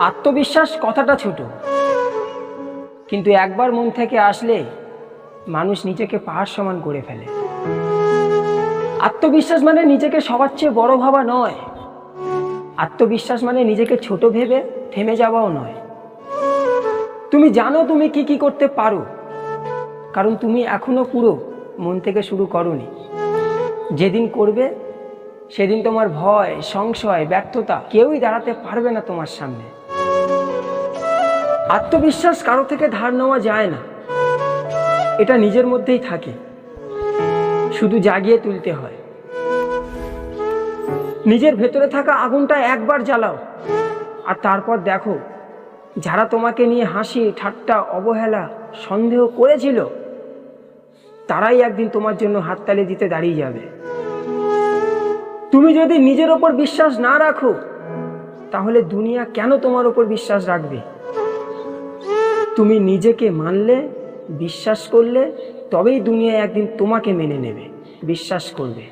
আত্মবিশ্বাস কথাটা ছোট। কিন্তু একবার মন থেকে আসলে মানুষ নিজেকে পাহাড় সমান করে ফেলে। আত্মবিশ্বাস মানে নিজেকে সবার চেয়ে বড় ভাবা নয়। আত্মবিশ্বাস মানে নিজেকে ছোট ভেবে থেমে যাওয়াও নয়। তুমি জানো তুমি কি কি করতে পারো, কারণ তুমি এখনও পুরো মন থেকে শুরু করনি। যেদিন করবে, সেদিন তোমার ভয়, সংশয়, ব্যর্থতা কেউই দাঁড়াতে পারবে না তোমার সামনে। আত্মবিশ্বাস কারও থেকে ধার নেওয়া যায় না। এটা নিজের মধ্যেই থাকে। শুধু জাগিয়ে তুলতে হয়। নিজের ভেতরে থাকা আগুনটা একবার জ্বালাও। আর তারপর দেখো, যারা তোমাকে নিয়ে হাসি, ঠাট্টা, অবহেলা, সন্দেহ করেছিল, তারাই একদিন তোমার জন্য হাততালি দিতে দাঁড়িয়ে যাবে। তুমি যদি নিজের ওপর বিশ্বাস না রাখো, তাহলে দুনিয়া কেন তোমার ওপর বিশ্বাস রাখবে? তুমি নিজেকে মানলে বিশ্বাস করলে তবেই দুনিয়া একদিন তোমাকে মেনে নেবে বিশ্বাস করবে।